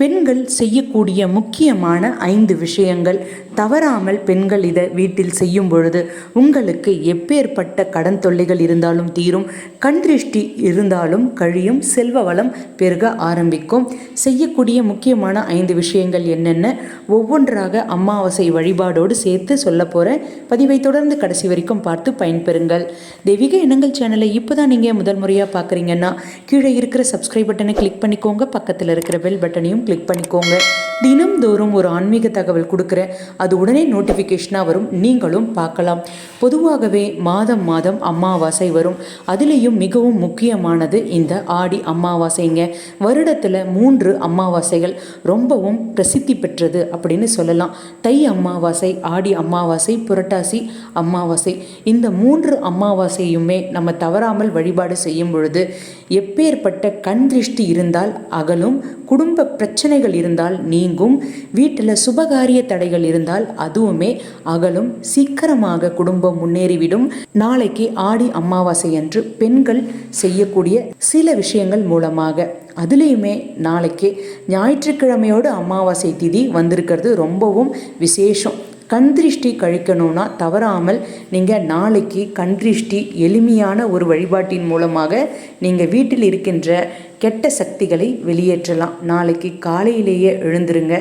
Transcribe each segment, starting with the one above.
பெண்கள் செய்யக்கூடிய முக்கியமான ஐந்து விஷயங்கள். தவறாமல் பெண்கள் இதை வீட்டில் செய்யும் பொழுது உங்களுக்கு எப்பேற்பட்ட கடன் தொல்லைகள் இருந்தாலும் தீரும். கண் திருஷ்டி இருந்தாலும் கழியும் செல்வ வளம் பெருக ஆரம்பிக்கும். செய்யக்கூடிய முக்கியமான ஐந்து விஷயங்கள் என்னென்ன? ஒவ்வொன்றாக அமாவாசை வழிபாடோடு சேர்த்து சொல்ல போகிறேன் பதிவை தொடர்ந்து கடைசி வரைக்கும் பார்த்து பயன்பெறுங்கள். தெய்வீக எண்ணங்கள் சேனலை இப்போ தான் நீங்கள் முதல் முறையாக பார்க்குறீங்கன்னா கீழே இருக்கிற சப்ஸ்கிரைப் பட்டனை கிளிக் பண்ணிக்கோங்க. பக்கத்தில் இருக்கிற பெல் பட்டனையும் கிளிக் பண்ணிக்கோங்க. தினம்தோறும் ஒரு ஆன்மீக தகவல் கொடுக்குறேன் அது உடனே நோட்டிஃபிகேஷனாக வரும். நீங்களும் பார்க்கலாம். பொதுவாகவே மாதம் மாதம் அமாவாசை வரும். அதுலேயும் மிகவும் முக்கியமானது இந்த ஆடி அமாவாசைங்க. வருடத்தில் மூன்று அமாவாசைகள் ரொம்பவும் பிரசித்தி பெற்றது அப்படின்னு சொல்லலாம். தை அமாவாசை ஆடி அமாவாசை புரட்டாசி அமாவாசை. இந்த மூன்று அமாவாசையுமே நம்ம தவறாமல் வழிபாடு செய்யும் பொழுது எப்பேற்பட்ட கண் திருஷ்டி இருந்தால் அகலும் குடும்ப பிரச்சனைகள் இருந்தால் நீங்கும் வீட்டில் சுபகாரிய தடைகள் இருந்தால் அதுவுமே அகலும். சீக்கிரமாக குடும்பம் முன்னேறிவிடும். நாளைக்கு ஆடி அமாவாசை அன்று பெண்கள் செய்யக்கூடிய சில விஷயங்கள் மூலமாக. அதுலேயுமே நாளைக்கு ஞாயிற்றுக்கிழமையோடு அமாவாசை திதி வந்திருக்கிறது. ரொம்பவும் விசேஷம். கண் திருஷ்டி கழிக்கணும்னா தவறாமல் நீங்கள் நாளைக்கு கண் திருஷ்டி எளிமையான ஒரு வழிபாட்டின் மூலமாக நீங்கள் வீட்டில் இருக்கின்ற கெட்ட சக்திகளை வெளியேற்றலாம். நாளைக்கு காலையிலேயே எழுந்துருங்க.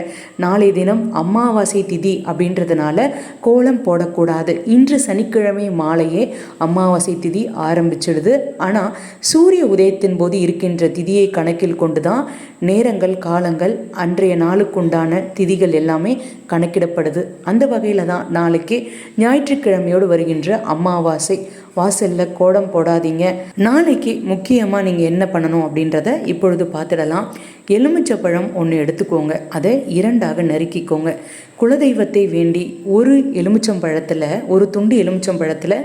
நாளை தினம் அமாவாசை திதி அப்படின்றதுனால கோலம் போடக்கூடாது. இன்று சனிக்கிழமை மாலையே அமாவாசை திதி ஆரம்பிச்சிடுது. ஆனால் சூரிய உதயத்தின் போது இருக்கின்ற திதியை கணக்கில் கொண்டு தான் நேரங்கள் காலங்கள் அன்றைய நாளுக்குண்டான திதிகள் எல்லாமே கணக்கிடப்படுது. அந்த வகையில் தான் நாளைக்கு ஞாயிற்றுக்கிழமையோடு வருகின்ற அமாவாசை. வாசலில் கோடம் போடாதீங்க. நாளைக்கு முக்கியமாக நீங்கள் என்ன பண்ணணும் அப்படின்றத இப்பொழுது பார்த்துடலாம். எலுமிச்சப்பழம் ஒன்று எடுத்துக்கோங்க. அதை இரண்டாக நறுக்கிக்கோங்க. குலதெய்வத்தை வேண்டி ஒரு எலுமிச்சம்பழத்தில் ஒரு துண்டு எலுமிச்சம்பழத்தில்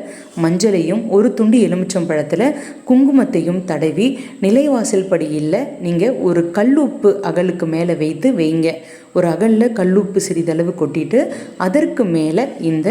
மஞ்சளையும் ஒரு துண்டு எலுமிச்சம்பழத்தில் குங்குமத்தையும் தடவி நிலைவாசல் படியில் நீங்கள் ஒரு கல்லுப்பு அகலுக்கு மேலே வைத்து வைங்க. ஒரு அகலில் கல்லுப்பு சிறிதளவு கொட்டிட்டு அதற்கு மேலே இந்த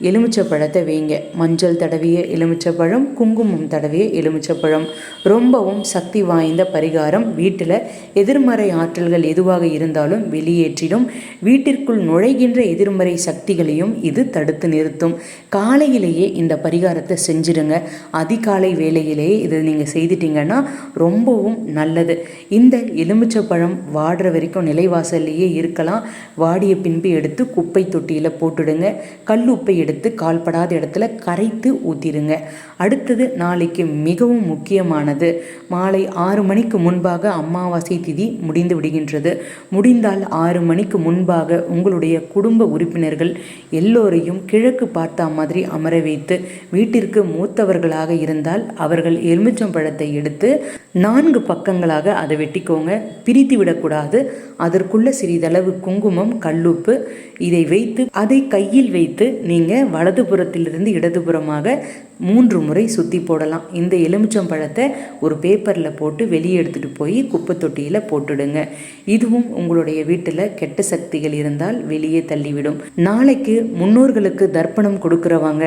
எலுமிச்சப்பழத்தை வைங்க. மஞ்சள் தடவிய எலுமிச்சப்பழம் குங்குமம் தடவிய எலுமிச்சப்பழம். ரொம்பவும் சக்தி வாய்ந்த பரிகாரம். வீட்டில் எதிர்மறை ஆற்றல்கள் எதுவாக இருந்தாலும் வெளியேற்றிடும். வீட்டிற்குள் நுழைகின்ற எதிர்மறை சக்திகளையும் இது தடுத்து நிறுத்தும். காலையிலேயே இந்த பரிகாரத்தை செஞ்சிருங்க அதிகாலை வேலையிலேயே இதை நீங்கள் செய்துட்டீங்கன்னா ரொம்பவும் நல்லது. இந்த எலுமிச்சப்பழம் வாடுற வரைக்கும் நிலைவாசல்லையே இருக்கலாம். வாடிய பின்பு எடுத்து குப்பை தொட்டியில் போட்டுடுங்க. கல்லுப்பை எடுத்து கால்படாத இடத்துல கரைத்து ஊற்றிடுங்க அடுத்தது நாளைக்கு மிகவும் முக்கியமானது. மாலை ஆறு மணிக்கு முன்பாக அமாவாசை திதி முடிந்து விடுகின்றது. முடிந்தால் ஆறு மணிக்கு முன்பாக உங்களுடைய குடும்ப உறுப்பினர்கள் எல்லோரையும் கிழக்கு பார்த்த மாதிரி அமர வைத்து வீட்டிற்கு மூத்தவர்களாக இருந்தால் அவர்கள் எலுமிச்சம்பழத்தை எடுத்து நான்கு பக்கங்களாக அதை வெட்டிக்கோங்க. பிரித்து விடக்கூடாது. அதற்குள்ள சிறிதளவு குங்குமம் கல்லுப்பு இதை வைத்து அதை கையில் வைத்து நீங்கள் வலதுபுறத்திலிருந்து இடதுபுறமாக மூன்று முறை சுற்றி போடலாம். இந்த எலுமிச்சம் பழத்தை ஒரு பேப்பரில் போட்டு வெளியே எடுத்துகிட்டு போய் குப்பை தொட்டியில் போட்டுடுங்க. இதுவும் உங்களுடைய வீட்டில் கெட்ட சக்திகள் இருந்தால் வெளியே தள்ளிவிடும். நாளைக்கு முன்னோர்களுக்கு தர்ப்பணம் கொடுக்குறவங்க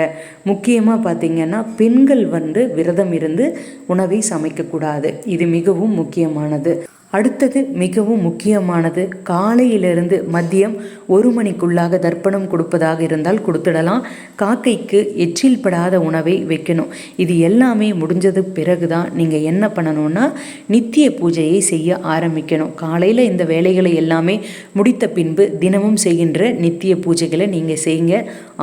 முக்கியமாக பார்த்தீங்கன்னா பெண்கள் வந்து விரதம் இருந்து உணவை சமைக்கக்கூடாது. இது மிகவும் முக்கியமானது. அடுத்தது மிகவும் முக்கியமானது காலையிலிருந்து மதியம் ஒரு மணிக்குள்ளாக தர்ப்பணம் கொடுப்பதாக இருந்தால் கொடுத்துடலாம். காக்கைக்கு எச்சில் படாத உணவை வைக்கணும். இது எல்லாமே முடிஞ்சது பிறகு தான் நீங்கள் என்ன பண்ணணும்னா நித்திய பூஜையை செய்ய ஆரம்பிக்கணும். காலையில் இந்த வேலைகளை எல்லாமே முடித்த பின்பு தினமும் செய்கின்ற நித்திய பூஜைகளை நீங்கள் செய்யுங்க.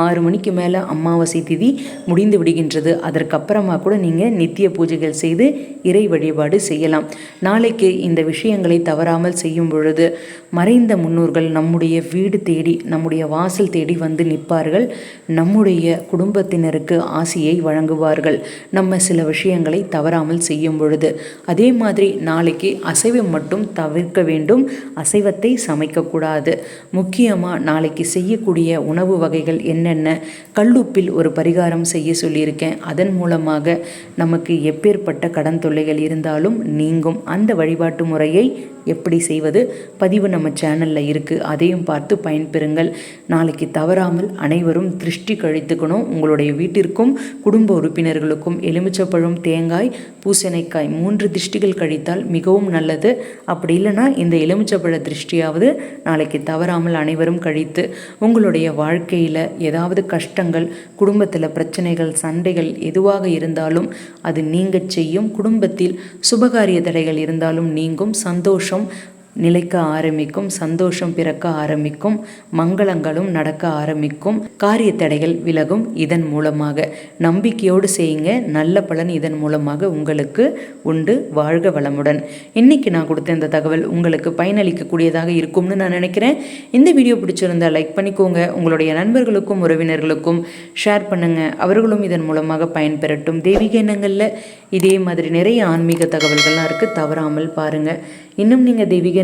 ஆறு மணிக்கு மேலே அமாவாசை திதி முடிந்து விடுகின்றது. அதற்கப்புறமா கூட நீங்கள் நித்திய பூஜைகள் செய்து இறை வழிபாடு செய்யலாம். நாளைக்கு இந்த விஷயங்களை தவறாமல் செய்யும் பொழுது மறைந்த முன்னோர்கள் நம்முடைய வீடு தேடி நம்முடைய வாசல் தேடி வந்து நிற்பார்கள். நம்முடைய குடும்பத்தினருக்கு ஆசையை வழங்குவார்கள். நம்ம சில விஷயங்களை தவறாமல் செய்யும் பொழுது. அதே மாதிரி நாளைக்கு அசைவம் மட்டும் தவிர்க்க வேண்டும். அசைவத்தை சமைக்கக்கூடாது. முக்கியமாக நாளைக்கு செய்யக்கூடிய உணவு வகைகள் என்னென்ன? கல்லுப்பில் ஒரு பரிகாரம் செய்ய சொல்லியிருக்கேன். அதன் மூலமாக நமக்கு எப்பேற்பட்ட கடன் தொல்லைகள் இருந்தாலும் நீங்கும். அந்த வழிபாட்டு முறையை எப்படி செய்வது? பதிவு நம்ம சேனலில் இருக்குது அதையும் பார்த்து பயன்பெறுங்கள். நாளைக்கு தவறாமல் அனைவரும் திருஷ்டி கழித்துக்கணும். உங்களுடைய வீட்டிற்கும் குடும்ப உறுப்பினர்களுக்கும் எலுமிச்சப்பழம் தேங்காய் பூசணிக்காய் மூன்று திருஷ்டிகள் கழித்தால் மிகவும் நல்லது. அப்படி இல்லைன்னா இந்த எலுமிச்சப்பழ திருஷ்டியாவது நாளைக்கு தவறாமல் அனைவரும் கழித்து உங்களுடைய வாழ்க்கையில் ஏதாவது கஷ்டங்கள் குடும்பத்தில் பிரச்சனைகள் சண்டைகள் எதுவாக இருந்தாலும் அது நீங்கள் செய்யும். குடும்பத்தில் சுபகாரிய தடைகள் இருந்தாலும் நீங்கும். சந்தோஷம் நிலைக்க ஆரம்பிக்கும் சந்தோஷம் பிறக்க ஆரம்பிக்கும் மங்களங்களும் நடக்க ஆரம்பிக்கும். காரிய தடைகள் விலகும் இதன் மூலமாக. நம்பிக்கையோடு செய்யுங்க. நல்ல பலன் இதன் மூலமாக உங்களுக்கு உண்டு. வாழ்க வளமுடன். இன்னைக்கு நான் கொடுத்த இந்த தகவல் உங்களுக்கு பயனளிக்கக்கூடியதாக இருக்கும்னு நான் நினைக்கிறேன். இந்த வீடியோ பிடிச்சிருந்தா லைக் பண்ணிக்கோங்க. உங்களுடைய நண்பர்களுக்கும் உறவினர்களுக்கும் ஷேர் பண்ணுங்க. அவர்களும் இதன் மூலமாக பயன்பெறட்டும். தெய்வீக எண்ணங்களில் இதே மாதிரி நிறைய ஆன்மீக தகவல்கள்லாம் இருக்குது தவறாமல் பாருங்கள் இன்னும் நீங்கள் தெய்வீக